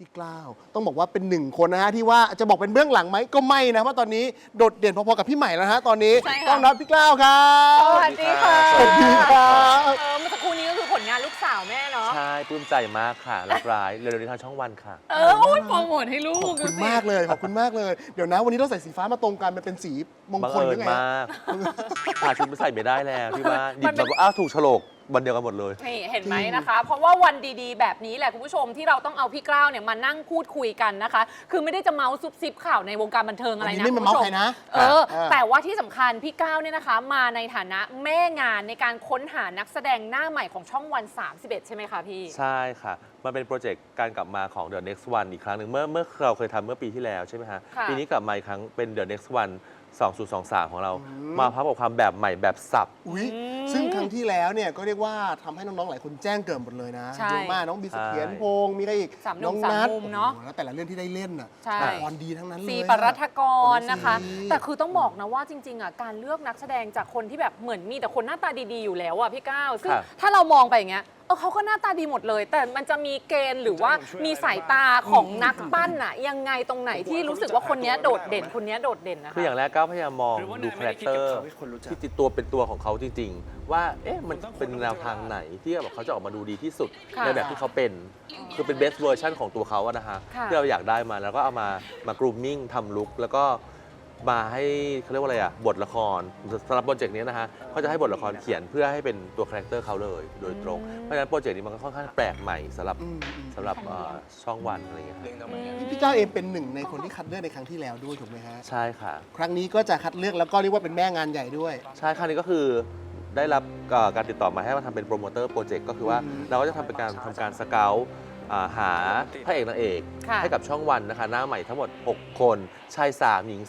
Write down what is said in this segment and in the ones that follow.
พี่กล้าวต้องบอกว่าเป็นหนึ่งคนนะฮะที่ว่าจะบอกเป็นเบื้องหลังไหมก็ไม่นะเพราะตอนนี้โดดเด่นพอๆกับพี่ใหม่แล้วนะฮะตอนนี้ใช่ค่ะ ต้อนรับพี่กล้าวครับสวัสดีค่ะสวัสดีครับเออเมื่อสักครู่นี้ก็คือผลงานลูกสาวแม่เนาะ ใช่ปลื้มใจมากค่ะ รับร้าย เร็วๆนี้ทางช่องวันค่ะ เออโอ้ยโปรโมทให้ลูขกอบคุณดูสิมากเลยขอบคุณมากเลยเดี๋ยวนะวันนี้เราใส่สีฟ้ามาตรงกันมันเป็นสี มงบังคลหเอิรือญไงฮะมากหาชุดไปใส่ไม่ได้แล้วที่บ้านหยิบแบบว่าอ้าวถูกโฉลกวันเดียวกันหมดเลย นี่เห็นไหมนะคะ เพราะว่าวันดีๆ แบบนี้แหละคุณผู้ชมที่เราต้องเอาพี่กล้าวเนี่ยมานั่งพูดคุยกันนะคะ คือไม่ได้จะเมาส์ซุบซิบข่าวในวงการบันเทิงอะไรวันนะนี้ไม่คุมาณผู้เมาส์ชใครนะ เออ อ่า แต่ว่าที่สำคัญพี่ก้าวเนี่ยนะคะ มาในฐานะแม่งานในการค้นหานักแสดงหน้าใหม่ของช่องวัน 31 ใช่ไหมคะพี่ ใช่ค่ะ มันเป็นโปรเจกต์การกลับมาของ The Next One อีกครั้งหนึ่งเมื่อเมื่อเราเคยทำเมื่อปีที่แล้วใช่ไหมฮะ ค่ะ ปีนี้กลับมาอีกครั้งเป็น The Next One 2023 ของเราอืมมาพร้อมกับความแบบใหม่แบบสับ อุ้ยอืมซึ่งครั้งที่แล้วเนี่ยก็เรียกว่าทำให้น้อง ๆ หลายคนแจ้งเกิดหมดเลยนะใช่เยอะมากน้องบีเสถียรใช่พงศ์มีใครอีกสามหนุ่น้อมงนัทสามมุมเนอะโอ้โหแล้วแต่ละเรื่องที่ได้เล่นน่ะใช่ ละครดีทั้งนั้นเลยซีอะปรัฐกรนะคะ โอ้โหแต่คือต้องบอกนะว่าจริงๆอะการเลือกนักแสดงจากคนที่แบบเหมือนมีแต่คนหน้าตาดีๆอยู่แล้วอะพี่ก้าวซึ่งครับถ้าเรามองไปอย่างเงี้ยเออเขาก็หน้าตาดีหมดเลย แต่มันจะมีเกณฑ์หรือว่ามีสายตาของนักปั้นอะยังไงตรงไหนที่รู้สึกว่าคนเนี้ยโดดเด่นคนเนี้ยโดดเด่นนะคะคืออย่างแรกก้าวพยายามมองหรือว่าดูนายคาไม่แรได้คคิดเตอกับร์เขาให้คนรู้จักที่ติดตัวเป็นตัวของเขาจริง ๆ ว่าเอ๊ะมันเป็นแนวทางไหนที่แบบเขาจะออกมาดูดีที่สุดค่ะ ในแบบที่เขาเป็น คือเป็น best version ของตัวเขาอะนะฮะค่ะ ที่เราอยากได้มาแล้วก็เอามามากรูมมิ่งทำลุคแล้วก็ มาให้เขาเรียกว่าอะไรอะบทละครสำหรับโปรเจกต์นี้นะฮะเขาจะให้บทละครเขียนเพื่อให้เป็นตัวคาแรคเตอร์เขาเลยโดยตรงเพราะฉะนั้นโปรเจกต์นี้มันก็ค่อนข้างแปลกใหม่สำหรับอืมอืมสำหรับเอ่อช่องวันอะไรอย่างเงี้ยเรื่องฮะทำไมเนี่ยพี่พี่ก้าวเองเป็นหนึ่งในคนที่คัดเลือกในครั้งที่แล้วด้วยถูกไหมฮะใช่ค่ะ ครั้งนี้ก็จะคัดเลือกแล้วก็เรียกว่าเป็นแม่งานใหญ่ด้วย ใช่ครั้งนี้ก็คือได้รับเอ่อการติดต่อมาให้มาทำเป็นโปรโมเตอร์โปรเจกต์ก็คือว่าอืมเราก็จะทำเป็นการทำการสเกล อ่าหาพระเอกนางเอกค่ะให้กับช่องวันนะคะ หน้าใหม่ทั้งหมด 6 คนชาย 3 หญิง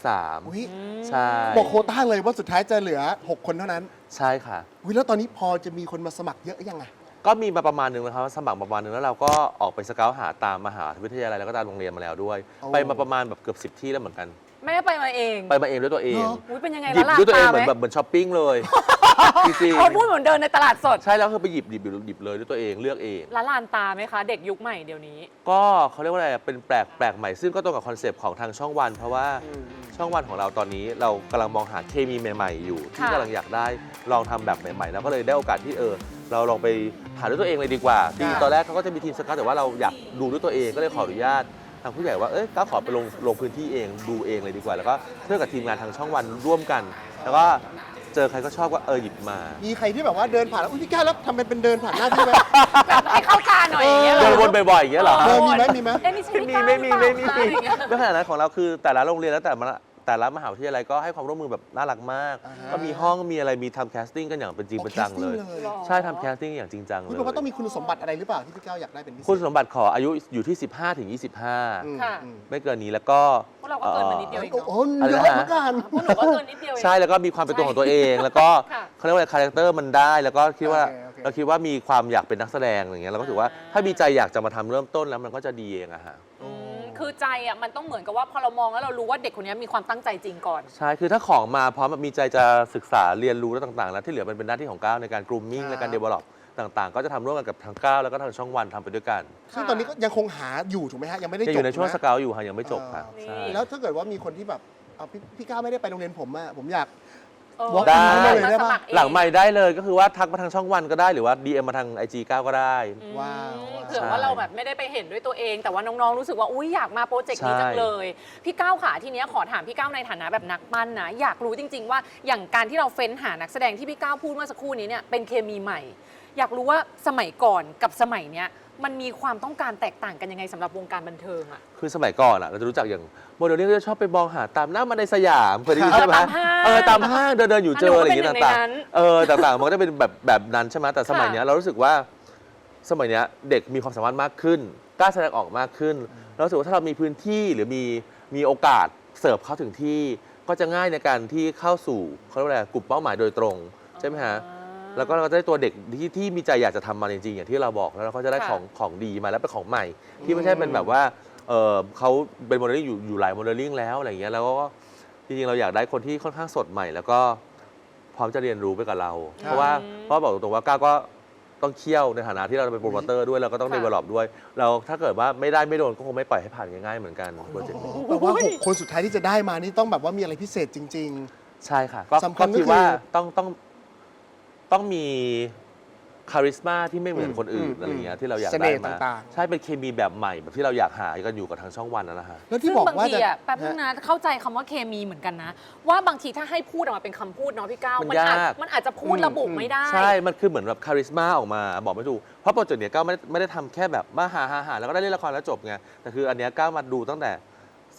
อุ้ยอืมใช่บอกโควต้าเลยว่าสุดท้ายจะเหลือ 6 คนเท่านั้น3ใช่ค่ะอุ้ยแล้วตอนนี้พอจะมีคนมาสมัครเยอะยังไง ก็มีมาประมาณหนึ่งนะครับสมัครประมาณหนึ่งแล้วเราก็ออกไปสเกลหาตามมหาวิทยาลัยแล้วก็ตามโรงเรียนมาแล้วด้วย โอ้ ไปมาประมาณแบบเกือบ 10 ที่แล้วเหมือนกัน แม่ไปมาเองไปมาเองด้วยตัวเองเหรออุ้ยเป็นยังไงหยิละบล่ะด้วยตัวเองตาเหมืไหมอนแบบเหมือนช้อปปิ้งเลย จริงเขาพูดเหมือนเดินในตลาดสดๆใช่แล้วคือไปหยิบหยิบหยิบหยิบเลยด้วยตัวเองเลือกเอง ละลานตาไหมคะ เด็กยุคใหม่เดี๋ยวนี้ ก็เขาเรียกว่าอะไรเป็นแปลกแปลกใหม่ซึ่งก็ตรงกับคอนเซปต์ของทางช่องวัน เพราะว่าช่องวันของเราตอนนี้เรากำลังมองหาเคมีใหม่ ๆ อยู่ ที่ค่ะ กำลังอยากได้ลองทำแบบใหม่ๆแล้วก็เลยได้โอกาสที่เออ เราลองไปหาด้วยตัวเองเลยดีกว่าจริงๆตอนแรกเขาก็จะมีทีมสกัดแต่ว่าเราอยากดูด้วยตัวเองก็เลยขออนุญาตทางผู้ใหญ่ว่าเอ้ยก้าวขอไปลงลงพื้นที่เองดูเองเลยดีกว่า แล้วก็เพื่อกับทีมงานทางช่องวันร่วมกัน แล้วก็ เจอใครก็ชอบก็เออหยิบมา มีใครที่แบบว่าเดินผ่านแล้วอุ้ยพี่ก้าวแล้วทำเป็นเป็นเดินผ่านหน้าที่ไหม แบบให้เข้าตาหน่อยอย่างเงี้ยเหรเดิอนวนบ่อยๆอย่างเงี้ยเหรอ เออมีไหมมีไหม เอ๊ะนี่ใช่ไม่มีก้าวไม่มีหรือไม่เปมีล่าคะอย่างเงี้ยไม่ขนาดนั้นของเราคือแต่ละโรงเรียนแล้วแต่ละ แต่ละมหาวิทยาลัยก็ให้ความร่วมมือแบบน่ารักมาก อ่าฮะ ก็มีห้องมีอะไรมีทำแคสติ้งกันอย่างเป็นจริงเป็นจังเลยโอ้ casting หรอใช่ทำแคสติ้งอย่างจริงจังเลอุ้ยยแปลว่าต้องมีคุณสมบัติอะไรหรือเปล่าที่พี่ก้าวอยากได้เป็นพิเศษคุณสมบัติขออายุอยู่ที่ 15ถึงอืม25 ค่ะ อืมไม่เกินนี้แล้วก็พวกเราก็เกินมานิดเดียวโอ้โหอะไรเยนะอะเหมือนกัน พวกหนูก็เกินนิดเดียวเอง ใช่แล้วก็มีความเป็นตัวของตัวเอง แล้วก็ค่ะเขาเรียกว่าคาแรคเตอร์มันได้ แล้วก็คิดว่าโอเคโอเค เราคิดว่ามีความอยากเป็นนักแสดงอย่างเงี้ยเราก็ถือว่าถ้ามีใจอยากจะมาทำเริ่มต้นแล้วมันก็จะดีเองอะฮะอืม คือใจอะมันต้องเหมือนกับว่าพอเรามองแล้วเรารู้ว่าเด็กคนนี้มีความตั้งใจจริงก่อน ใช่ คือถ้าของมาพร้อมแบบมีใจจะศึกษาเรียนรู้แล้วต่างๆ แล้วที่เหลือมันเป็นหน้าที่ของก้าวในการ grooming ครับในการ develop ต่างๆ ก็จะทำร่วมกันกับทางก้าวแล้วก็ทางช่องวันทำไปด้วยกันซึ่งตอนนี้ก็ยังคงหาอยู่ถูกไหมฮะยังไม่ได้ยังจอบยู่ในช่วงะสเกลอยู่ค่ะยังไม่จบค่ะนี่ใช่ แล้วถ้าเกิดว่ามีคนที่แบบเอาพี่พี่ก้าวไม่ได้ไปโรงเรียนผมอะผมอยาก เออ walk ได้ in มาเลยได้ปะมาสมัครเอหลังใหม่ได้เลยก็คือว่าทักมาทางช่องวันก็ได้หรือว่า DM มาทาง IG ก้าวก็ได้อืมว้าวเผื่อว่าเราแบบไม่ได้ไปเห็นด้วยตัวเอง แต่ว่าน้องๆรู้สึกว่าอุ้ยอยากมาโปรเจกต์นี้ใช่จังเลย พี่ก้าวค่ะทีเนี้ยขอถามพี่ก้าวในฐานะแบบนักปั้นนะอยากรู้จริง ๆ ว่าอย่างการที่เราเฟ้นหานักแสดงที่พี่ก้าวพูดเมื่อสักครู่นี้เนี่ยเป็นเคมีใหม่ อยากรู้ว่าสมัยก่อนกับสมัยเนี้ย มันมีความต้องการแตกต่างกันยังไงสำหรับวงการบันเทิงอะ คือสมัยก่อนอะเราจะรู้จักอย่างโมเดลลิ่งก็จะชอบไปมองหาตามหน้ามาในสยามเคยได้ยินใช่ไหมตามห้างเออตามห้างเดินเดินๆอยู่เจออะไรอย่างเงี้ยอันหนูก็เป็นหนึ่งในต่างนั้นๆเออต่างๆมันก็จะเป็นแบบแบบนั้นใช่ไหมแต่สมัยค่ะเนี้ยเรารู้สึกว่าสมัยเนี้ยเด็กมีความสามารถมากขึ้นกล้าแสดงออกมากขึ้นเรารู้สึกว่าถ้าเรามีพื้นที่หรือมีมีโอกาสเสิร์ฟเข้าถึงที่ ก็จะง่ายในการที่เข้าสู่เขาเรียกว่าอะไรกลุ่มเป้าหมายโดยตรงใช่ไหมฮะ แล้วก็เราก็จะได้ตัวเด็กที่ที่มีใจอยากจะทำมาจริงๆอย่างที่เราบอกแล้วเราก็จะได้ค่ะ ของของดีมาแล้วเป็นของใหม่ ที่ไม่ใช่เป็นแบบว่าเออเขาเป็นโมเดลลิ่งอยู่อยู่หลายโมเดลลิ่งแล้วอะไรอย่างเงี้ยแล้วก็จริงๆเราอยากได้คนที่ค่อนข้างสดใหม่ แล้วก็พร้อมจะเรียนรู้ไปกับเราครับเพราะว่าเพราะบอกตรงๆว่าก้าวก็โตต้องเคี่ยวในฐานะที่เราเป็นโปรโมเตอร์ด้วยเราก็ต้องค่ะ เดเวลลอปด้วย เราถ้าเกิดว่าไม่ได้ไม่โดนก็คงไม่ปล่อยให้ผ่านง่ายๆเหมือนกันโปรเจกต์นี้แปลว่าหกคนสุดท้ายที่จะได้มานี่ต้องแบบว่ามีอะไรพิเศษจริง ใช่ค่ะก็สำคัญก็คิดคือว่าต้องต้อง ต้องมีคาริสมาที่ไม่เหมือนคนอื่นอืมอะไรอย่างเงี้ยที่เราอยากเสน่ได้ห์มาต่างๆ ใช่เป็นเคมีแบบใหม่แบบที่เราอยากหากันอยู่กับทางช่องวันนะนะฮะๆแล้วที่ซึ่งบอกบางว่าทีจะอะแป๊บนึงนะเข้าใจคำว่าเคมีเหมือนกันนะ ว่าบางทีถ้าให้พูดออกมาเป็นคำพูดเนาะพี่ก้าวมันอาจยาก มันอาจจะพูดอืมระบุอืม ไม่ได้ ใช่ มันคือเหมือนแบบคาริสมาออกมา บอกไม่ถูก เพราะโปรเจกต์เนี้ยก้าวไม่ได้ไม่ได้ทำแค่แบบมาหาหาหาแล้วก็ได้เล่นละครแล้วจบไง แต่คืออันเนี้ยก้าวมาดูตั้งแต่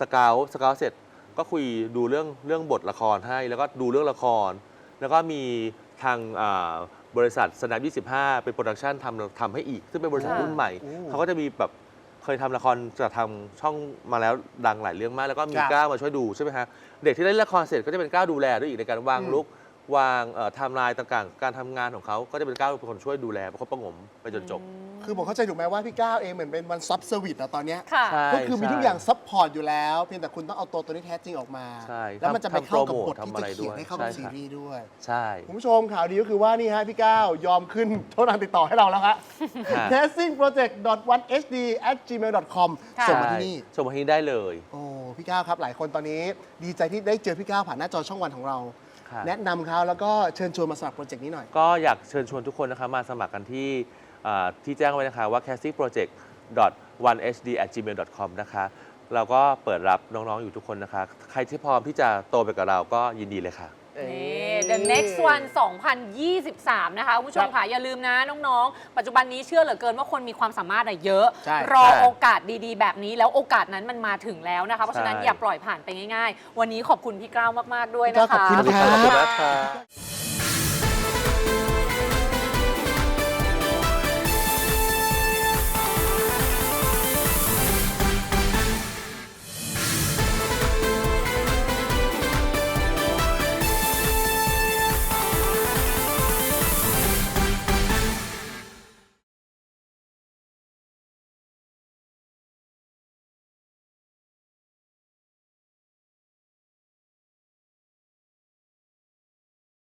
สเกลสเกลเสร็จก็คุยดูเรื่องเรื่องบทละครให้ แล้วก็ดูเรื่องละคร แล้วก็มี ทางอ่าบริษัท Snap 25 เป็นโปรดักชันทำทำให้อีก ซึ่งเป็นบริษัทค่ะ รุ่นใหม่โอ้เขาก็จะมีแบบเคยทำละครจะทำช่องมาแล้วดังหลายเรื่องมาก แล้วก็มีครับก้าวมาช่วยดูใช่ไหมฮะเด็กที่เล่นละครเสร็จก็จะเป็นก้าวดูแลด้วยอีกในการวางอืม ลุกวางไทม์ไลน์ต่างๆ การทำงานของเขาก็จะเป็นก้าวเป็นคนช่วยดูแลประคบประหงมไปจนจบ คือผมเข้าใจถูกไหมว่าพี่ก้าวเองเหมือนเป็นวันซับเซอร์วิสอะตอนเนี้ยค่ะ ใช่ก็คือมีใช่ทุกอย่างซัพพอร์ตอยู่แล้ว เพียงแต่คุณต้องเอาตัวตัวนี้แท้จริงออกมา ใช่แล้วมันจะไปทำเข้ากับบททำที่อะไรจะเขียนด้วยให้เข้ากับใช่ซีครับรีส์ด้วย ใช่ คุณผู้ชมข่าวดีก็คือว่านี่ฮะพี่ก้าวยอมขึ้นโทรทางติดต่อให้เราแล้วฮะค่ะ testingproject.1hd@gmail.com ค่ะ ส่งมาที่นี่ ส่งมาที่นี่ได้เลยโอ้พี่ก้าวครับหลายคนตอนนี้ ดีใจที่ได้เจอพี่ก้าวผ่านหน้าจอช่องวันของเรา ค่ะ แนะนำเขาแล้วก็เชิญชวนมาสมัครโปรเจกต์นี้หน่อย ก็อยากเชิญชวนทุกคนนะคะมาสมัครกันที่อ่า ที่แจ้งไว้นะคะว่า castingproject.1hd@gmail.com นะคะเราก็เปิดรับน้องๆอยู่ทุกคนนะคะ ใครที่พร้อมที่จะโตไปกับเราก็ยินดีเลยค่ะ นี่ The Next One 2023 นะคะคุณผู้ชมครับค่ะ อย่าลืมนะน้องๆ ปัจจุบันนี้เชื่อเหลือเกินว่าคนมีความสามารถอะเยอะ ใช่รอใช่ โอกาสดีๆ แบบนี้แล้วโอกาสนั้นมันมาถึงแล้วนะคะ เพราะฉะนั้นใช่ อย่าปล่อยผ่านไปง่ายๆ วันนี้ขอบคุณพี่กล้าวมากๆด้วยพี่นะก้าวขอบคะคุณขอบครัคุณบนะคะ